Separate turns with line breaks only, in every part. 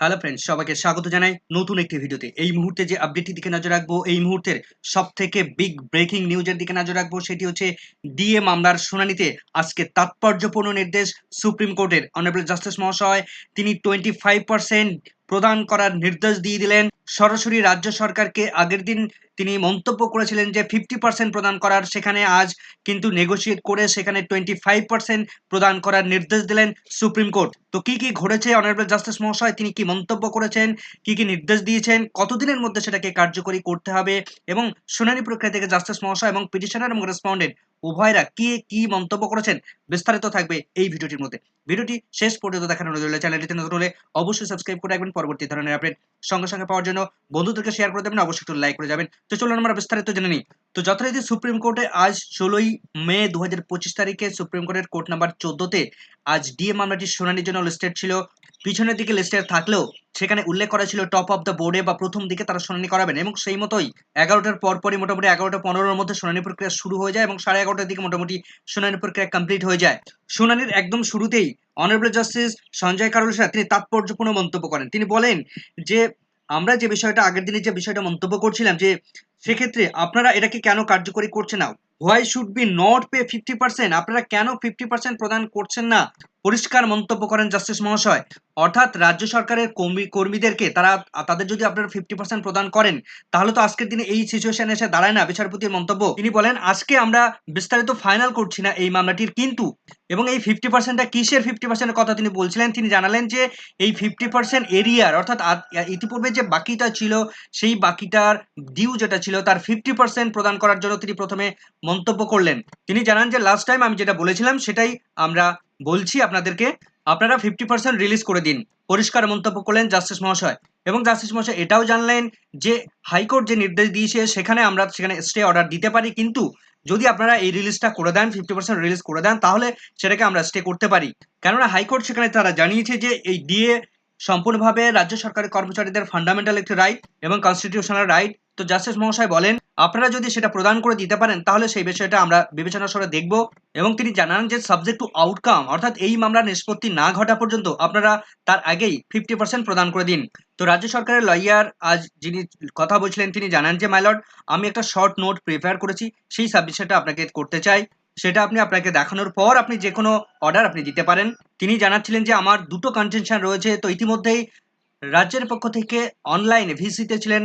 Hello friends সবাইকে স্বাগত জানাই নতুন একটি ভিডিওতে। এই মুহূর্তে যে আপডেটটি দিকে নজর রাখব, এই মুহূর্তের সব থেকে বিগ ব্রেকিং নিউজের দিকে নজর রাখব সেটি হচ্ছে ডিএ মামলার শুনানিতে আজকে তাৎপর্যপূর্ণ নির্দেশ সুপ্রিম কোর্টের অনারেবল জাস্টিস মহাশয় তিনি টোয়েন্টি ফাইভ পার্সেন্ট প্রদান করার নির্দেশ দিয়ে দিলেন। সরাসরি রাজ্য সরকারকে আগের দিন তিনি মন্তব্য করেছিলেন যে ফিফটি পার্সেন্ট প্রদান করার সেখানে আজ কিন্তু নেগোশিয়েট করে সেখানে টোয়েন্টি ফাইভ পার্সেন্ট প্রদান করার নির্দেশ দিলেন সুপ্রিম কোর্ট। তো কি কি ঘটেছে অনারেবল জাস্টিস মহাশয় তিনি কি মন্তব্য করেছেন, কি কি নির্দেশ দিয়েছেন, কতদিনের মধ্যে সেটাকে কার্যকরী করতে হবে? এবং শুনানি প্রক্রিয়া থেকে জাস্টিস মহাশয় এবং পিটিশনার এবং রেসপন্ডেন্ট উভয়রা কি কি মন্তব্য করেছেন বিস্তারিত থাকবে এই ভিডিওটির মধ্যে। ভিডিওটি শেষ পর্যন্ত দেখানো রইল। চ্যানেলটিতে নতুন হলে অবশ্যই সাবস্ক্রাইব করে রাখবেন। পরবর্তী ধরনের আপডেট সঙ্গে সঙ্গে পাওয়ার জন্য বন্ধুদেরকে শেয়ার করে দেবেন। অবশ্যই একটু লাইক করে যাবেন। তো চলুন আমরা বিস্তারিত জেনে নিই। তো যথারীতি সুপ্রিম কোর্টে আজ ষোলোই মে দু হাজার পঁচিশ তারিখে সুপ্রিম কোর্টের কোর্ট নাম্বার চোদ্দতে আজ ডিএ মামলাটির শুনানির জন্য লিস্টেড ছিল পিছনের দিকে লিস্টেড থাকলেও সেখানে উল্লেখ করা ছিল টপ অফ দ্য বোর্ডে বা প্রথম দিকে তারা শুনানি করাবেন এবং সেই মতোই এগারোটার পরপরই মোটামুটি এগারোটা পনেরোর মধ্যে শুনানি প্রক্রিয়া শুরু হয়ে যায় এবং সাড়ে এগারোটার দিকে মোটামুটি শুনানি প্রক্রিয়া কমপ্লিট হয়ে যায়। শুনানির একদম শুরুতেই honourable justice Sanjay Karol sir তিনি তাৎপর্যপূর্ণ মন্তব্য করেন। তিনি বলেন যে, আমরা যে বিষয়টা আগের দিনে যে বিষয়টা মন্তব্য করছিলাম যে সেক্ষেত্রে আপনারা এটাকে কেন কার্যকরী করছে না? Why should be not pay fifty percent আপনারা কেন ফিফটি পার্সেন্ট প্রদান করছেন না? পরিষ্কার মন্তব্য করেন জাস্টিস মহাশয়। অর্থাৎ রাজ্য সরকারের কর্মী কর্মীদেরকে তারা তাদের যদি আপনারা ফিফটি পার্সেন্ট প্রদান করেন, তাহলে তো আজকের দিনে এই সিচুয়েশন এসে দাঁড়ায় না বিচারপতির মন্তব্য। তিনি বলেন, আজকে আমরা বিস্তারিত ফাইনাল করছি না এই মামলাটির, কিন্তু এবং এই ফিফটি পার্সেন্টটা কিসের ফিফটি পার্সেন্টের কথা তিনি বলছিলেন? তিনি জানালেন যে এই ফিফটি পার্সেন্ট এরিয়ার অর্থাৎ ইতিপূর্বে যে বাকিটা ছিল, সেই বাকিটার ডিউ যেটা ছিল তার ফিফটি পার্সেন্ট প্রদান করার জন্য তিনি প্রথমে মন্তব্য করলেন। তিনি জানান যে লাস্ট টাইম আমি যেটা বলেছিলাম, সেটাই আমরা বলছি আপনাদেরকে। আপনারা ফিফটি পার্সেন্ট রিলিজ করে দিন। পরিষ্কার মন্তব্য করলেন জাস্টিস মহাশয়। এবং জাস্টিস মহাশয় এটাও জানলেন যে, হাইকোর্ট যে নির্দেশ দিয়েছে, সেখানে আমরা সেখানে স্টে অর্ডার দিতে পারি। কিন্তু যদি আপনারা এই রিলিজটা করে দেন ফিফটি পার্সেন্ট রিলিজ করে দেন, তাহলে সেটাকে আমরা স্টে করতে পারি। কেননা হাইকোর্ট সেখানে তারা জানিয়েছে যে, এই ডিএ সম্পূর্ণভাবে রাজ্য সরকারের কর্মচারীদের ফান্ডামেন্টাল একটি রাইট এবং কনস্টিটিউশনাল রাইট তো জাস্টিস মহাশয় বলেন, আপনারা যদি সেটা প্রদান করে দিতে পারেন, তাহলে সেই বিষয়টা আমরা বিবেচনা করে দেখব এবং তিনি জানান যে সাবজেক্ট টু আউটকাম অর্থাৎ এই মামলার নিষ্পত্তি না ঘটা পর্যন্ত আপনারা তার আগেই ফিফটি পার্সেন্ট প্রদান করে দিন। তো রাজ্য সরকারের লয়ার আজ যিনি কথা বলছিলেন, তিনি জানান যে মাইলর্ড আমি একটা শর্ট নোট প্রিপেয়ার করেছি, সেই সাবজেক্টটা আপনাকে করতে চাই। সেটা আপনি আপনাকে দেখানোর পর আপনি যে কোনো অর্ডার আপনি দিতে পারেন। তিনি জানাচ্ছিলেন যে আমার দুটো কনটেনশন রয়েছে, তো ইতিমধ্যেই রাজ্যের পক্ষ থেকে অনলাইনে ভিসিতে ছিলেন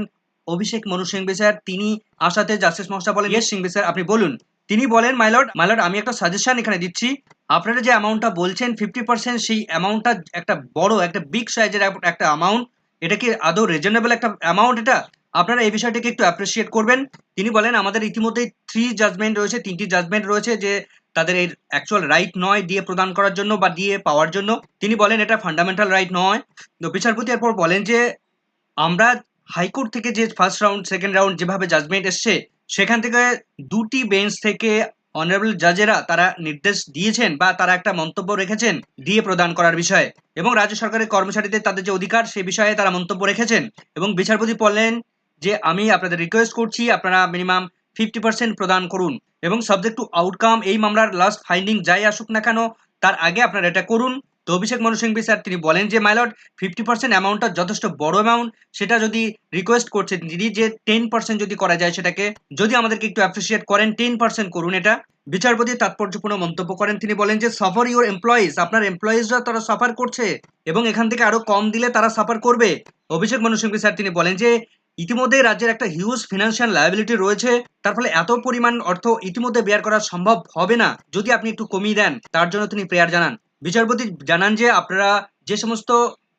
অভিষেক মনু সিংবি স্যার। তিনি আসাতে জাস্টিস মহাশয় বলেন ইয়েস সিংবি স্যার, আপনি বলুন। তিনি বলেন মাইলর্ড মাইলর্ড আমি একটা সাজেশন এখানে দিচ্ছি। আপনারা যে অ্যামাউন্টটা বলছেন ফিফটি পার্সেন্ট সেই অ্যামাউন্টটা একটা বড়, একটা বিগ সাইজের একটা অ্যামাউন্ট এটা কি আদৌ রিজনেবল একটা অ্যামাউন্ট এটা? আপনারা এই বিষয়টিকে একটু অ্যাপ্রিসিয়েট করবেন। তিনি বলেন, আমাদের ইতিমধ্যেই থ্রি জাজমেন্ট রয়েছে, তিনটি জাজমেন্ট রয়েছে যে তাদের এই অ্যাকচুয়াল রাইট নয় দিয়ে প্রদান করার জন্য বা দিয়ে পাওয়ার জন্য। তিনি বলেন, এটা ফান্ডামেন্টাল রাইট নয়। তো বিচারপতি এরপর বলেন যে, আমরা হাইকোর্ট থেকে যে ফার্স্ট রাউন্ড সেকেন্ড রাউন্ড যেভাবে জাজমেন্ট এসছে, সেখান থেকে দুটি বেঞ্চ থেকে অনারেবল জাজেরা তারা নির্দেশ দিয়েছেন বা তারা একটা মন্তব্য রেখেছেন দিয়ে প্রদান করার বিষয়ে। এবং রাজ্য সরকারের কর্মচারীদের তাদের যে অধিকার, সে বিষয়ে তারা মন্তব্য রেখেছেন। এবং বিচারপতি বললেন যে আমি আপনাদের রিকোয়েস্ট করছি, আপনারা মিনিমাম ফিফটি পার্সেন্ট প্রদান করুন। এবং সাবজেক্ট টু আউটকাম এই মামলার লাস্ট ফাইন্ডিং যাই আসুক না কেন, তার আগে আপনারা এটা করুন। তো অভিষেক মনু সিংভি স্যার, তিনি বলেন যে মাইলট ফিফটি পার্সেন্ট অ্যামাউন্টটা যথেষ্ট বড় অ্যামাউন্ট সেটা যদি রিকোয়েস্ট করছেন তিনি যে টেন পার্সেন্ট যদি করা যায় সেটাকে, যদি আমাদেরকে একটু অ্যাপ্রিসিয়েট করেন টেন পার্সেন্ট করুন এটা। বিচারপতি তাৎপর্যপূর্ণ মন্তব্য করেন, তিনি বলেন যে সাফার ইউর এমপ্লয়িজ আপনার এমপ্লয়িজরা তারা সাফার করছে এবং এখান থেকে আরও কম দিলে তারা সাফার করবে। অভিষেক মনু সিংভি স্যার, তিনি বলেন যে ইতিমধ্যে রাজ্যের একটা হিউজ ফিনান্সিয়াল লায়াবিলিটি রয়েছে। তার ফলে এত পরিমাণ অর্থ ইতিমধ্যে বেয়ার করা সম্ভব হবে না। যদি আপনি একটু কমিয়ে দেন, তার জন্য তিনি প্রেয়ার জানান। বিচারপতি জানান যে, আপনারা যে সমস্ত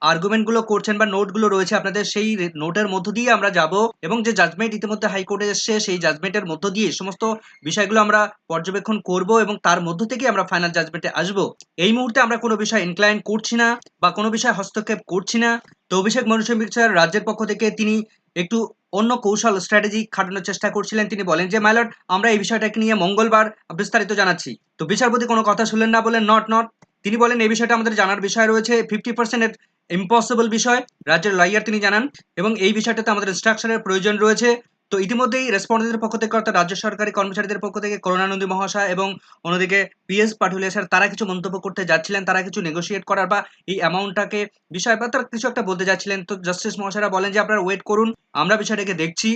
আর্গুমেন্টগুলো করছেন বা নোটগুলো রয়েছে, আপনাদের সেই নোটের মধ্য দিয়ে আমরা যাব এবং যে জাজমেন্ট ইতিমধ্যে হাইকোর্টে এসছে, সেই জাজমেন্টের মধ্য দিয়ে সমস্ত বিষয়গুলো আমরা পর্যবেক্ষণ করব এবং তার মধ্য থেকে আমরা ফাইনাল জাজমেন্টে আসব। এই মুহূর্তে আমরা কোনো বিষয় ইনক্লাইন করছি না বা কোনো বিষয় হস্তক্ষেপ করছি না। তো অভিষেক মনুষ্য রাজ্যের পক্ষ থেকে তিনি একটু অন্য কৌশল স্ট্র্যাটেজি খাটানোর চেষ্টা করছিলেন তিনি বলেন যে মাইলট আমরা এই বিষয়টাকে নিয়ে মঙ্গলবার বিস্তারিত জানাচ্ছি। তো বিচারপতি কোনো কথা শুনলেন না বলেন নট নট তিনি বলেন, এই বিষয়টা আমাদের জানার বিষয় রয়েছে। ফিফটি পার্সেন্টের ইম্পসিবল বিষয়। রাজ্যের লয়ার তিনি জানান এবং এই বিষয়টাতে আমাদের ইনস্ট্রাকশনের প্রয়োজন রয়েছে। তো ইতিমধ্যেই রেসপন্ডেন্টের পক্ষ থেকে অর্থাৎ রাজ্য সরকারি কর্মচারীদের পক্ষ থেকে করুণানন্দী মহাশয় এবং অন্যদিকে পিএস পাটুলিয়া স্যার, তারা কিছু মন্তব্য করতে যাচ্ছিলেন, তারা কিছু নেগোশিয়েট করার বা এই অ্যামাউন্টটাকে বিষয় বা তারা কিছু একটা বলতে যাচ্ছিলেন। তো জাস্টিস মহাশয়রা বলেন যে, আপনারা ওয়েট করুন, আমরা বিষয়টাকে দেখছি।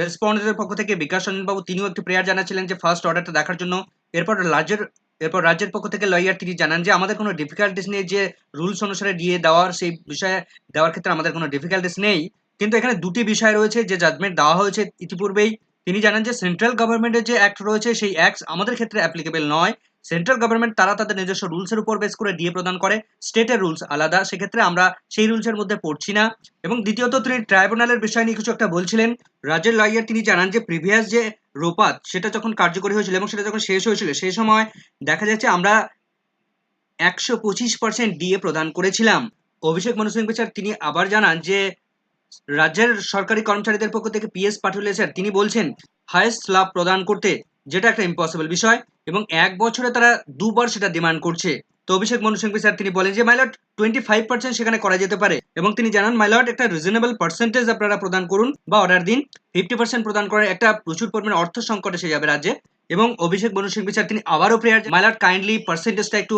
রেসপন্ডেন্টের পক্ষ থেকে বিকাশ রঞ্জন বাবু তিনিও একটি প্রেয়ার জানাচ্ছিলেন যে ফার্স্ট অর্ডারটা দেখার জন্য। এরপর রাজ্যের এরপর রাজ্যের পক্ষ থেকে লয়ার তিনি জানান যে, আমাদের কোনো ডিফিকাল্টিস নেই যে রুলস অনুসারে দিয়ে দেওয়ার, সেই বিষয়ে দেওয়ার ক্ষেত্রে আমাদের কোনো ডিফিকাল্টিস নেই। কিন্তু এখানে দুটি বিষয় রয়েছে যে জাজমেন্ট দেওয়া হয়েছে ইতিপূর্বেই। তিনি জানান যে সেন্ট্রাল গভর্নমেন্টের যে অ্যাক্ট রয়েছে, সেই অ্যাক্ট আমাদের ক্ষেত্রে অ্যাপ্লিকেবল নয়। সেন্ট্রাল গভর্নমেন্ট তারা তাদের নিজস্ব রুলসের উপর বেস করে ডিএ প্রদান করে। স্টেটের রুলস আলাদা, সেক্ষেত্রে আমরা সেই রুলসের মধ্যে পড়ছি না। এবং দ্বিতীয়ত, তিনি ট্রাইব্যুনালের বিষয় নিয়ে কিছু একটা বলছিলেন। রাজ্যের লয়ার তিনি জানান যে প্রিভিয়াস যে রোপাত, সেটা যখন কার্যকরী হয়েছিল এবং সেটা যখন শেষ হয়েছিল সেই সময় দেখা যাচ্ছে আমরা একশো পঁচিশ পার্সেন্ট ডিএ প্রদান করেছিলাম। অভিষেক মনু সিং স্যার তিনি আবার জানান যে রাজ্যের সরকারি কর্মচারীদের পক্ষ থেকে পিএস পাঠুলে স্যার তিনি বলছেন হায়েস্ট লাভ প্রদান করতে যেটা একটা ইম্পসিবল বিষয় এবং এক বছরে তারা দুবার সেটা ডিমান্ড করছে। তো অভিষেক মনু সিংভি স্যার তিনি বলেন যে মাইলট টোয়েন্টি ফাইভ পার্সেন্ট সেখানে করা যেতে পারে এবং তিনি জানান মাইলট একটা রিজনেবল পার্সেন্টেজ আপনারা প্রদান করুন বা অর্ডার দিন। ফিফটি পার্সেন্ট প্রদান করার একটা প্রচুর পরিমাণে অর্থ সংকট এসে যাবে রাজ্যে। এবং অভিষেক মনু সিংভি স্যার তিনি আবারও প্রেয়ার মাইলট কাইন্ডলি পার্সেন্টেজটা একটু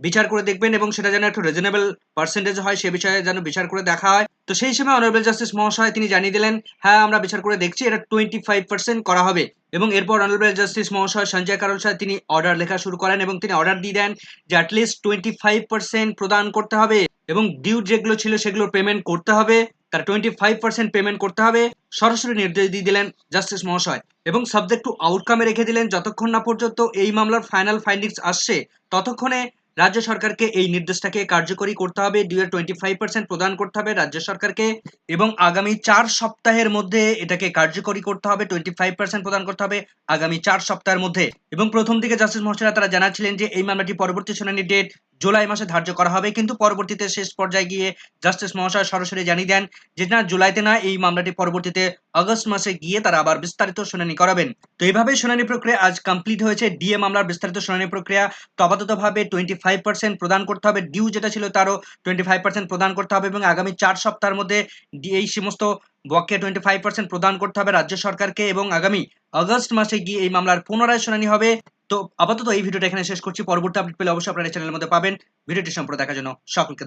বিচার করে দেখবেন এবং সেটা যেন একটু রিজনেবল পার্সেন্টেজ হয়, সে বিষয়ে যেন বিচার করে দেখা হয়। তো সেই সময় অনারেবল জাস্টিস মহাশয় তিনি জানিয়ে দিলেন হ্যাঁ আমরা বিচার করে দেখছি, এটা টোয়েন্টি ফাইভ পার্সেন্ট করা হবে। এবং এরপর অনারেবল জাস্টিস মহাশয় সঞ্জয় কারল সাহেব তিনি অর্ডার লেখা শুরু করেন এবং তিনি অর্ডার দিয়ে দেন যে অ্যাটলিস্ট টোয়েন্টি ফাইভ পার্সেন্ট প্রদান করতে হবে এবং ডিউ যেগুলো ছিল সেগুলো পেমেন্ট করতে হবে, তার টোয়েন্টি ফাইভ পার্সেন্ট পেমেন্ট করতে হবে। সরাসরি নির্দেশ দিয়ে দিলেন জাস্টিস মহাশয় এবং সাবজেক্ট টু আউটকামে রেখে দিলেন, যতক্ষণ না পর্যন্ত এই মামলার ফাইনাল ফাইন্ডিংস আসছে, ততক্ষণে রাজ্য সরকারকে এই নির্দেশটাকে কার্যকরী করতে হবে ডিউয়ের টোয়েন্টি ফাইভ পার্সেন্ট প্রদান করতে হবে রাজ্য সরকারকে এবং আগামী চার সপ্তাহের মধ্যে এটাকে কার্যকরী করতে হবে টোয়েন্টি ফাইভ পার্সেন্ট প্রদান করতে হবে আগামী চার সপ্তাহের মধ্যে। এবং প্রথম দিকে জাস্টিস মহাশয়রা তারা জানাচ্ছিলেন যে এই মামলাটি পরবর্তী শুনানি ডেট জুলাই মাসে ধার্য করা হবে। কিন্তু পরবর্তীতে শেষ পর্যায়ে গিয়ে জাস্টিস মহাশয় সরাসরি জানিয়ে দেন যে না, জুলাইতে না, এই মামলাটি পরবর্তীতে আগস্ট মাসে গিয়ে তারা আবার বিস্তারিত শুনানি করাবেন। তো এইভাবেই শুনানি প্রক্রিয়া আজ কমপ্লিট হয়েছে। ডিএ মামলার বিস্তারিত শুনানি প্রক্রিয়া তো আপাততভাবে টোয়েন্টি ফাইভ পার্সেন্ট প্রদান করতে হবে। ডিউ যেটা ছিল তারও টোয়েন্টি ফাইভ পার্সেন্ট প্রদান করতে হবে এবং আগামী চার সপ্তাহের মধ্যে এই সমস্ত বকেয়া টোয়েন্টি ফাইভ পার্সেন্ট প্রদান করতে হবে রাজ্য সরকারকে এবং আগামী আগস্ট মাসে গিয়ে এই মামলার পুনরায় শুনানি হবে। তো আপাতত এই ভিডিওটা এখানে শেষ করছি। পরবর্তী আপডেট পেলে অবশ্যই আপনারা চ্যানেলের মধ্যে পাবেন। ভিডিওটি সম্পর্কে দেখার জন্য সকলকে